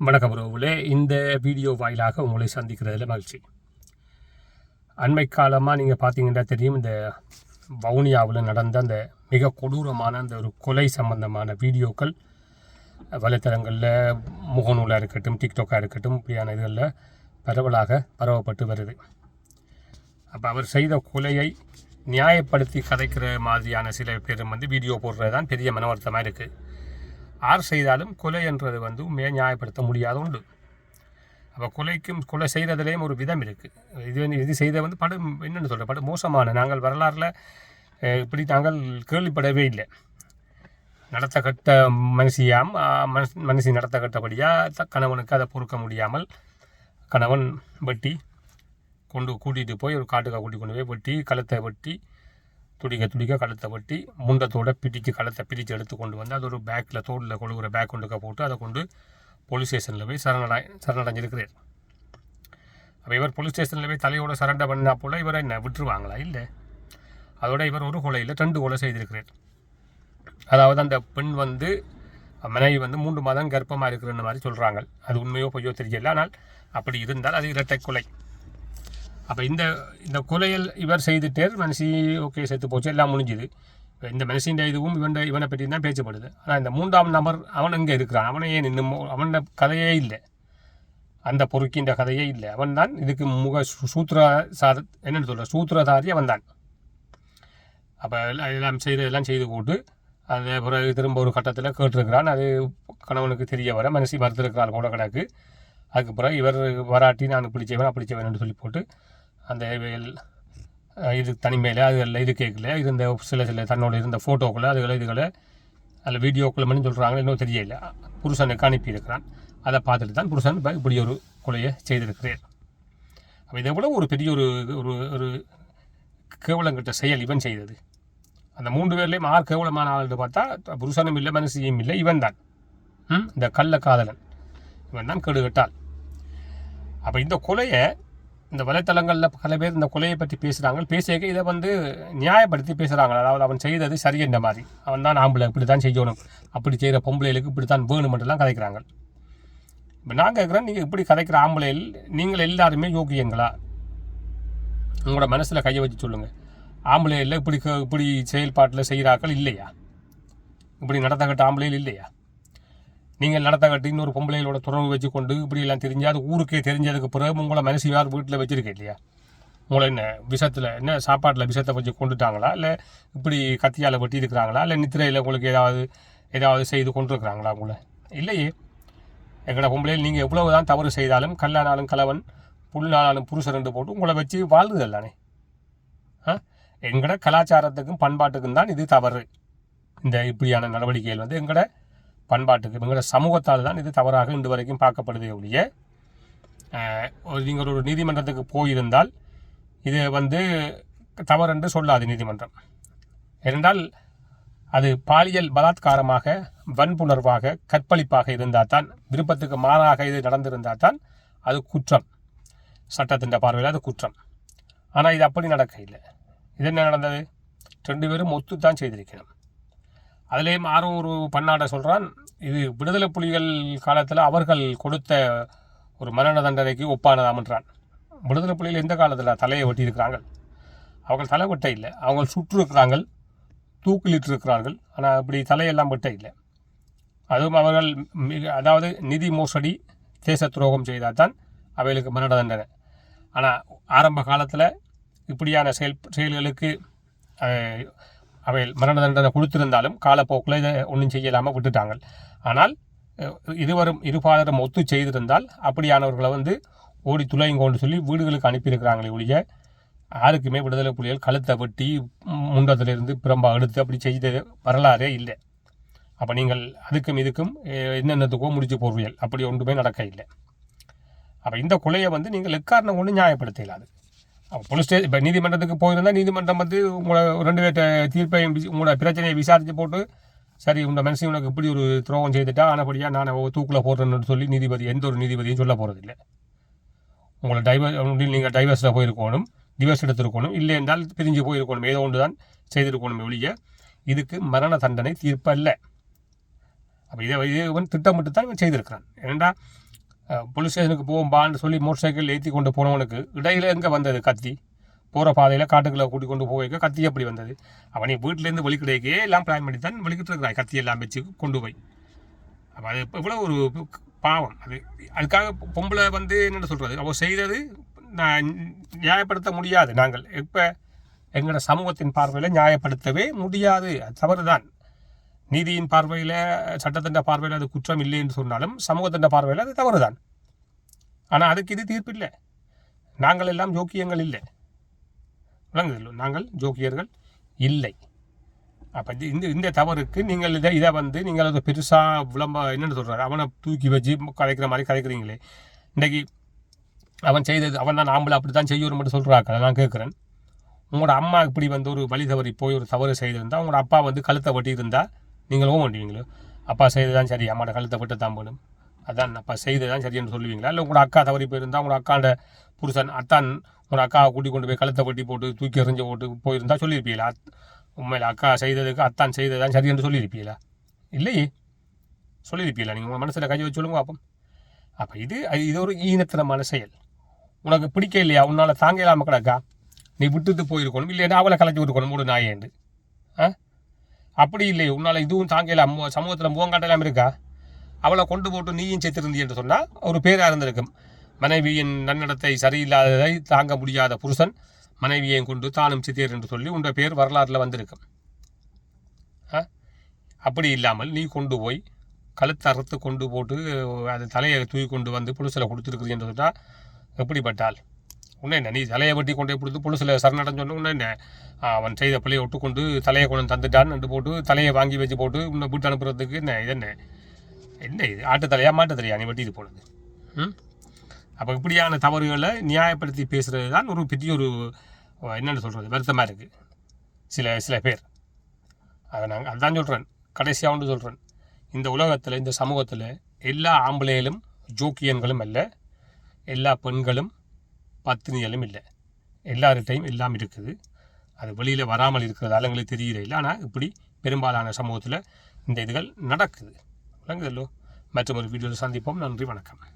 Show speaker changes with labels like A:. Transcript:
A: வணக்கம் உறவுகளே. இந்த வீடியோ வாயிலாக உங்களை சந்திக்கிறதுல மகிழ்ச்சி. அண்மை காலமாக நீங்கள் பார்த்தீங்கன்னா தெரியும் இந்த வவுனியாவில் நடந்த அந்த மிக கொடூரமான அந்த ஒரு கொலை சம்பந்தமான வீடியோக்கள் வலைத்தளங்களில் முகநூலாக இருக்கட்டும் டிக்டாக்காக இருக்கட்டும் இப்படியான இதுகளில் பரவலாக பரவப்பட்டு வருது. அப்போ அவர் செய்த கொலையை நியாயப்படுத்தி கதைக்கிற மாதிரியான சில பேர் வந்து வீடியோ போடுறது தான் பெரிய மனவருத்தமாக இருக்குது யார் செய்தாலும் கொலை என்றது வந்து உண்மையை நியாயப்படுத்த முடியாத உண்டு. அப்போ கொலைக்கும் கொலை செய்கிறதுலேயும் ஒரு விதம் இருக்குது இது வந்து- இது செய்த வந்து படு என்னென்னு சொல்கிற படு மோசமான. நாங்கள் வரலாறில் இப்படி நாங்கள் கேள்விப்படவே இல்லை. நடத்த கட்ட மனுஷியாம் ஆஹ், மனசு மனுஷி நடத்த கட்டபடியாக கணவனுக்கு அதை பொறுக்க முடியாமல் கணவன் வெட்டி கொண்டு கூட்டிகிட்டு போய் ஒரு காட்டுக்காக கூட்டி கொண்டு போய் வெட்டி கழுத்தை வெட்டி துடிக்க துடிக்க கழுத்தை வெட்டி முண்டத்தோட பிடிச்சு கழுத்தை பிரித்து எடுத்து கொண்டு வந்து அது ஒரு பேக்கில் தோளில் கொழுகிற பேக் கொண்டுக்க போட்டு அதை கொண்டு போலீஸ் ஸ்டேஷனில் போய் சரணடை சரணடைஞ்சிருக்கிறார். அப்போ இவர் போலீஸ் ஸ்டேஷனில் போய் தலையோட சரண்டை பண்ணா போல் இவரை என்ன விட்டுருவாங்களா? இல்லை. அதோட இவர் ஒரு கொலையில் ரெண்டு கொலை செய்திருக்கிறார். அதாவது அந்த பெண் வந்து மனைவி வந்து மூன்று மாதம் கர்ப்பமாக இருக்கிற மாதிரி சொல்கிறாங்க அது உண்மையோ பொய்யோ தெரியல. ஆனால் அப்படி இருந்தால் அது இரட்டை கொலை. அப்போ இந்த இந்த கொலையில் இவர் செய்துட்டார் மனசி ஓகே செத்து போச்சு எல்லாம் முடிஞ்சுது. இப்போ இந்த மனுஷின் இதுவும் இவன் இவனை பற்றி தான் பேச்சப்படுது ஆனால் இந்த மூன்றாம் நபர் அவன் எங்கே இருக்கிறான்? அவனை ஏன் இன்னும் அவனோட கதையே இல்லை. அந்த பொறுக்கின்ற கதையே இல்லை. அவன் தான் இதுக்கு முக சூத்திர சாத என்னென்னு சொல்கிற சூத்திரதாரி அவன் தான். அப்போ எல்லாம் எல்லாம் செய்து எல்லாம் செய்து போட்டு அதே பிறகு திரும்ப ஒரு கட்டத்தில் கேட்டிருக்கிறான். அது கணவனுக்கு தெரிய வர மனசி மறுத்திருக்கிறாள் கூட கணக்கு அதுக்கு பிறகு இவர் வராட்டி நான் பிடிச்சவன் பிடிச்சவன் சொல்லி போட்டு அந்த இது தனிமையில் அதில் இது கேட்கல இருந்த சில சில தன்னோட இருந்த ஃபோட்டோக்களை அதுகளை இதுகளை அதில் வீடியோக்களை மட்டும் சொல்கிறாங்க இன்னும் தெரியல. புருஷனுக்கு அனுப்பியிருக்கிறான். அதை பார்த்துட்டு தான் புருஷன் இப்போ இப்படி ஒரு கொலையை செய்திருக்கிறேன் அப்போ இதை விட ஒரு பெரிய ஒரு ஒரு ஒரு கேவலங்கிட்ட செயல் இவன் செய்தது. அந்த மூன்று பேர்லேயும் ஆறு கேவலமான ஆள்னு பார்த்தா புருஷனும் இல்லை மனசியும் இல்லை இவன் தான். இந்த கள்ள காதலன் இவன் தான் கெடுகட்டால். அப்போ இந்த கொலையை இந்த வலைத்தளங்களில் பல பேர் இந்த கொலையை பற்றி பேசுகிறாங்க பேசியக்க இதை வந்து நியாயப்படுத்தி பேசுகிறாங்க அதாவது அவன் செய்தது சரியென்ற மாதிரி. அவன் தான் ஆம்பளை இப்படி தான் செய்யணும். அப்படி செய்கிற பொம்பளைகளுக்கு இப்படி தான் வேணுமென்றெல்லாம் கதைக்கிறாங்க. இப்போ நான் கேட்குறேன் நீங்கள் இப்படி கதைக்கிற ஆம்பளையில் நீங்கள் எல்லாருமே யோகியங்களா? உங்களோட மனசில் கையை வச்சு சொல்லுங்கள் ஆம்பளையில் இப்படி க- இப்படி செயல்பாட்டில் செய்கிறாக்கள் இல்லையா? இப்படி நடத்தக்கட்ட ஆம்பளையில் இல்லையா? நீங்கள் நடத்த கட்டி இன்னொரு பொம்பளைகளோட தொடர்பு வச்சு கொண்டு இப்படி எல்லாம் தெரிஞ்சு அது ஊருக்கே தெரிஞ்சதுக்கு பிறகு உங்களை மனசு யார் வீட்டில் வச்சுருக்கேன் இல்லையா? உங்களை என்ன விஷத்தில் என்ன சாப்பாட்டில் விஷத்தை கொஞ்சம் கொண்டுட்டாங்களா? இல்லை இப்படி கத்தியால் வெட்டி இருக்கிறாங்களா இல்லை நித்திரையில் உங்களுக்கு ஏதாவது ஏதாவது செய்து கொண்டிருக்கிறாங்களா உங்களை? இல்லையே. எங்களோட பொம்பளையில் நீங்கள் எவ்வளவு தான் தவறு செய்தாலும் கல்லானாலும் கலவன் புல்லானாலும் புருஷன் ரெண்டு போட்டு உங்களை வச்சு வாழ்றது தானே? ஆ? எங்களோட கலாச்சாரத்துக்கும் பண்பாட்டுக்கும் தான் இது தவறு. இந்த இப்படியான நடவடிக்கைகள் வந்து எங்களோட பண்பாட்டுக்கு எங்களோட சமூகத்தால் தான் இது தவறாக இன்று வரைக்கும் பார்க்கப்படுதே ஒழிய நீங்கள் ஒரு நீதிமன்றத்துக்கு போயிருந்தால் இது வந்து தவறென்று சொல்லாது நீதிமன்றம். ஏனென்றால் அது பாலியல் பலாத்காரமாக வன்புணர்வாக கற்பழிப்பாக இருந்தால் தான் விருப்பத்துக்கு மாறாக இது நடந்திருந்தால் தான் அது குற்றம். சட்டத்தின் பார்வையில் அது குற்றம். ஆனால் இது அப்படி நடக்க இல்லை இது என்ன நடந்தது? ரெண்டு பேரும் ஒத்து தான் செய்திருக்கணும். அதுலேயும் ஆரோ ஒரு பன்னாட சொல்கிறான் இது விடுதலை புலிகள் காலத்தில் அவர்கள் கொடுத்த ஒரு மரண தண்டனைக்கு ஒப்பானதாமன்றான் விடுதலை புலிகள் எந்த காலத்தில் தலையை ஒட்டியிருக்கிறாங்க அவர்கள் தலை வெட்ட இல்லை. அவங்க சுற்றிருக்கிறாங்க தூக்கிலிட்டு இருக்கிறார்கள் ஆனால் இப்படி தலையெல்லாம் வெட்ட இல்லை. அதுவும் அவர்கள் மிக அதாவது நிதி மோசடி தேச துரோகம் செய்தால் தான் அவைகளுக்கு மரண தண்டனை. ஆனால் ஆரம்ப காலத்தில் இப்படியான செயல் செயல்களுக்கு அஹ், அவை மரண தண்டனை கொடுத்திருந்தாலும் காலப்போக்கில் இதை ஒன்றும் செய்யலாமல் விட்டுட்டாங்க ஆனால் இருவரும் இருபாலரும் ஒத்து செய்திருந்தால் அப்படியானவர்களை வந்து ஓடி துளையுங்கோன்னு சொல்லி வீடுகளுக்கு அனுப்பியிருக்கிறாங்களே ஒழிய யாருக்குமே விடுதலை புலிகள் கழுத்தை வெட்டி முண்டத்திலிருந்து பிரம்பா எடுத்து அப்படி செய்த வரலாறே இல்லை. அப்போ நீங்கள் அதுக்கும் இதுக்கும் என்னென்னத்துக்கோ முடிச்சு போடுவீர்கள். அப்படி ஒன்றுமே நடக்க இல்லை அப்போ இந்த கொலையை வந்து நீங்கள் எக்காரணம் கொண்டு நியாயப்படுத்த இயலாது போலீஸ் ஸ்டேஷன் இப்போ நீதிமன்றத்துக்கு போயிருந்தால் நீதிமன்றம் வந்து உங்களை ரெண்டு பேர்ட்ட தீர்ப்பையும் உங்களோட பிரச்சனையை விசாரித்து போட்டு சரி உங்கள் மனசு உனக்கு இப்படி ஒரு துரோகம் செய்துட்டா ஆனபடியாக நான் தூக்கில் போடுறேன்னு சொல்லி நீதிபதி எந்த ஒரு நீதிபதியும் சொல்ல போகிறதில்ல உங்களை டைவர் நீங்கள் டைவர்ஸில் போயிருக்கணும் டிவர்ஸ் எடுத்திருக்கணும் இல்லை என்றால் பிரிஞ்சு போயிருக்கணும் ஏதோ ஒன்று தான் செய்திருக்கணும் ஒழிய இதுக்கு மரண தண்டனை தீர்ப்பல்ல. அப்போ இதை இதை வந்து திட்டமிட்டு தான் இவன் செய்திருக்கிறான். ஏன்னா போலீஸ் ஸ்டேஷனுக்கு போகும்பான்னு சொல்லி மோட்டர் சைக்கிள் ஏற்றி கொண்டு போனவனுக்கு இடையில எங்கே வந்தது கத்தி? போகிற பாதையில் காட்டுக்குள்ளே கூட்டி கொண்டு போய்க்க கத்தி எப்படி வந்தது? அவனை வீட்டிலேருந்து வெளிக்கிடையே எல்லாம் பிளான் பண்ணி தான் வெளிக்கிட்டு இருக்கிறாய். கத்தி எல்லாம் வச்சு கொண்டு போய். அப்போ அது இவ்வளோ ஒரு பாவம். அது அதுக்காக பொம்பளை வந்து என்னென்னு சொல்கிறது அவள் செய்தது நான் நியாயப்படுத்த முடியாது. நாங்கள் இப்போ எங்களோட சமூகத்தின் பார்வையில் நியாயப்படுத்தவே முடியாது. அது தவறு தான் நீதியின் பார்வையில் சட்டத்தின் பார்வையில் அது குற்றம் இல்லை என்று சொன்னாலும் சமூகத்தின் பார்வையில் அது தவறு தான் ஆனால் அதுக்கு இது தீர்ப்பு இல்லை. நாங்கள் எல்லாம் ஜோக்கியங்கள் இல்லை. விளங்குதில்லை நாங்கள் ஜோக்கியர்கள் இல்லை. அப்போ இந்த இந்த தவறுக்கு நீங்கள் இதை இதை வந்து நீங்கள் அதை பெருசாக விளம்ப என்னென்னு சொல்கிறாரு அவனை தூக்கி வச்சு கதைக்கிற மாதிரி கதைக்கிறீங்களே இன்றைக்கி அவன் செய்தது அவன் தான் ஆம்பளை அப்படி தான் செய்யணும் மட்டும் சொல்கிறாக்க நான் கேட்குறேன். உங்களோட அம்மா இப்படி வந்து ஒரு வழி தவறி போய் ஒரு தவறு செய்திருந்தால் உங்களோட அப்பா வந்து கழுத்தை வட்டியிருந்தால் நீங்கள் ஓ மாட்டீங்களோ? அப்பா செய்ததான் சரி அம்மாட கழுத்தை விட்டு தான் போகணும் அதான் அப்பா செய்ததான் சரின்னு சொல்லுவீங்களா? இல்லை உங்களோட அக்கா தவறி போயிருந்தால் உங்களோட அக்காண்ட புருஷன் அத்தான் உங்களோட அக்காவை கூட்டி கொண்டு போய் கழுத்தை வெட்டி போட்டு தூக்கி எறிஞ்சு போட்டு போயிருந்தால் சொல்லியிருப்பீங்களா? உண்மையில் அக்கா செய்ததுக்கு அத்தான் செய்ததான் சரி என்று சொல்லியிருப்பீங்களா? இல்லையே. சொல்லியிருப்பீங்களா? நீங்கள் உங்கள் மனசில் கை வச்சு சொல்லுங்க அப்போ அப்போ இது இது ஒரு ஈனத்தனமான செயல். உனக்கு பிடிக்க இல்லையா? உன்னால் தாங்க இல்லாமல் கிடக்கா? நீ விட்டுட்டு போயிருக்கணும் இல்லையா அவளை கலைச்சி விட்டுக்கணும் மூடு நாயேண்டு. ஆ? அப்படி இல்லை உன்னால் இதுவும் தாங்கல. சமூகத்தில் முகங்காட்டலாம் இருக்கா? அவளை கொண்டு போட்டு நீயும் செத்திருந்தி என்று சொன்னால் ஒரு பேராக இருந்திருக்கும். மனைவியின் நன்னடத்தை சரியில்லாததை தாங்க முடியாத புருஷன் மனைவியையும் கொண்டு தானும் சித்தியர் என்று சொல்லி உன்ற பேர் வரலாற்றில் வந்திருக்கும். அப்படி இல்லாமல் நீ கொண்டு போய் கழுத்தை அறுத்து கொண்டு போட்டு அது தலையை தூக்கி கொண்டு வந்து புதுசில் கொடுத்துருக்குது என்று சொன்னால் எப்படிப்பட்டால்? உன்ன என்ன நீ தலையை வெட்டி கொண்டே கொடுத்து புலுசில் சரணடைஞ்சு சொன்ன உன்ன என்ன? அவன் செய்த பிள்ளையை ஒட்டுக்கொண்டு தலையை கொண்டு தந்துட்டான் என்று போட்டு தலையை வாங்கி வச்சு போட்டு உன்னை வீட்டு அனுப்புறதுக்கு என்ன இது என்ன? என்ன இது? ஆட்டு தலையா மாட்டு தலையா நீ வெட்டிட்டு போனது. ம்? அப்போ இப்படியான தவறுகளை நியாயப்படுத்தி பேசுகிறது தான் ஒரு பெரிய ஒரு என்னென்னு சொல்கிறது வருத்தமாக இருக்குது சில சில பேர். அதை நாங்கள் அதுதான் சொல்கிறேன் கடைசியாக ஒன்று சொல்கிறேன் இந்த உலகத்தில் இந்த சமூகத்தில் எல்லா ஆம்பளைகளும் ஜோக்கியன்களும் அல்ல எல்லா பெண்களும் பத்தினிகளும் இல்லை. எல்லார்கிட்டையும் எல்லாம் இருக்குது. அது வெளியில் வராமல் இருக்கிறதால எங்களுக்கு தெரியல இல்லை. ஆனால் இப்படி பெரும்பாலான சமூகத்தில் இந்த இதுகள் நடக்குது. விளங்குதல்லோ? மற்றும் ஒரு வீடியோவில் சந்திப்போம். நன்றி வணக்கம்.